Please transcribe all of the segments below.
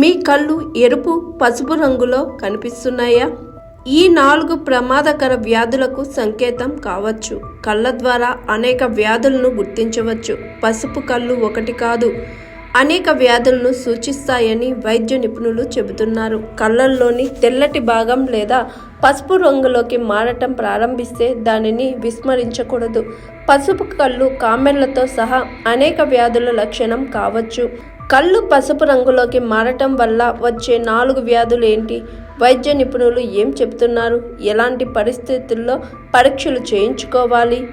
మీ కళ్ళు ఎరుపు పసుపు రంగులో కనిపిస్తున్నాయా? ఈ నాలుగు ప్రమాదకర వ్యాధులకు సంకేతం కావచ్చు. కళ్ళ ద్వారా అనేక వ్యాధులను గుర్తించవచ్చు. పసుపు కళ్ళు ఒకటి కాదు అనేక వ్యాధులను సూచిస్తాయని వైద్య నిపుణులు చెబుతున్నారు. కళ్ళల్లోని తెల్లటి భాగం లేదా పసుపు రంగులోకి మారటం ప్రారంభిస్తే దానిని విస్మరించకూడదు. పసుపు కళ్ళు కామెర్లతో సహా అనేక వ్యాధుల లక్షణం కావచ్చు. కళ్ళు పసుపు రంగులోకి మారటం వల్ల వచ్చే నాలుగు వ్యాధులు ఏంటి? వైద్య నిపుణులు ఏం చెప్తున్నారు ఎలాంటి పరిస్థితుల్లో పరీక్షలు చేయించుకోవాలి?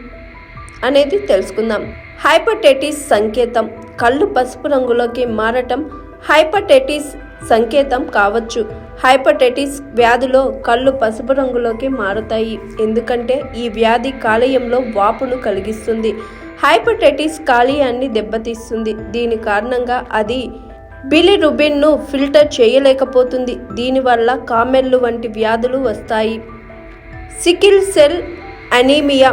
అనేది తెలుసుకుందాం. హైపటైటిస్ సంకేతం. కళ్ళు పసుపు రంగులోకి మారటం హైపటైటిస్ సంకేతం కావచ్చు. హైపటైటిస్ వ్యాధిలో కళ్ళు పసుపు రంగులోకి మారుతాయి. ఎందుకంటే ఈ వ్యాధి కాలేయంలో వాపును కలిగిస్తుంది. హైపటైటిస్ కాలియాన్ని దెబ్బతీస్తుంది. దీని కారణంగా అది బిలిరుబిన్ను ఫిల్టర్ చేయలేకపోతుంది. దీనివల్ల కామెర్లు వంటి వ్యాధులు వస్తాయి. సికిల్ సెల్ అనీమియా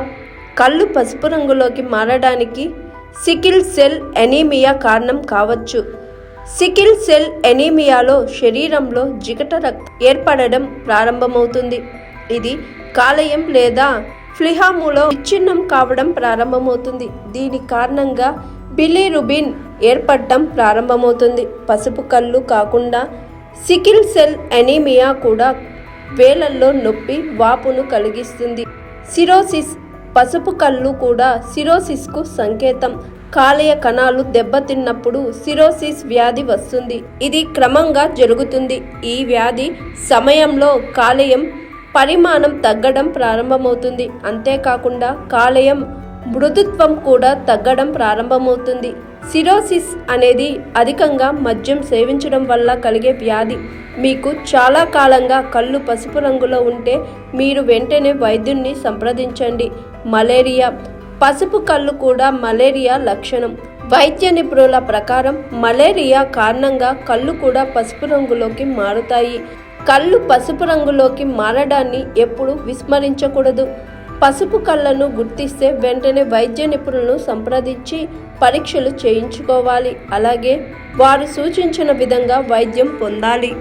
కళ్ళు పసుపు రంగులోకి మారడానికి సికిల్ సెల్ ఎనీమియా కారణం కావచ్చు. సికిల్ సెల్ ఎనీమియాలో శరీరంలో జిగట రక్తం ఏర్పడడం ప్రారంభమవుతుంది. ఇది కాలేయం లేదా ఫ్లిహాములో విచ్ఛిన్నం కావడం ప్రారంభమవుతుంది. దీని కారణంగా బిలిరుబిన్ ఏర్పడటం ప్రారంభమవుతుంది. పసుపు కళ్ళు కాకుండా సికిల్ సెల్ ఎనీమియా కూడా వేలల్లో నొప్పి వాపును కలిగిస్తుంది. సిరోసిస్ పసుపు కళ్ళు కూడా సిరోసిస్కు సంకేతం. కాలేయ కణాలు దెబ్బతిన్నప్పుడు సిరోసిస్ వ్యాధి వస్తుంది. ఇది క్రమంగా జరుగుతుంది. ఈ వ్యాధి సమయంలో కాలేయం పరిమాణం తగ్గడం ప్రారంభమవుతుంది. అంతేకాకుండా కాలేయం మృదుత్వం కూడా తగ్గడం ప్రారంభమవుతుంది. సిరోసిస్ అనేది అధికంగా మద్యం సేవించడం వల్ల కలిగే వ్యాధి. మీకు చాలా కాలంగా కళ్ళు పసుపు రంగులో ఉంటే మీరు వెంటనే వైద్యున్ని సంప్రదించండి. మలేరియా. పసుపు కళ్ళు కూడా మలేరియా లక్షణం. వైద్య నిపుణుల ప్రకారం మలేరియా కారణంగా కళ్ళు కూడా పసుపు రంగులోకి మారుతాయి. కళ్ళు పసుపు రంగులోకి మారడాన్ని ఎప్పుడు విస్మరించకూడదు. పసుపు కళ్ళను గుర్తిస్తే వెంటనే వైద్య నిపుణులను సంప్రదించి పరీక్షలు చేయించుకోవాలి. అలాగే వారు సూచించిన విధంగా వైద్యం పొందాలి.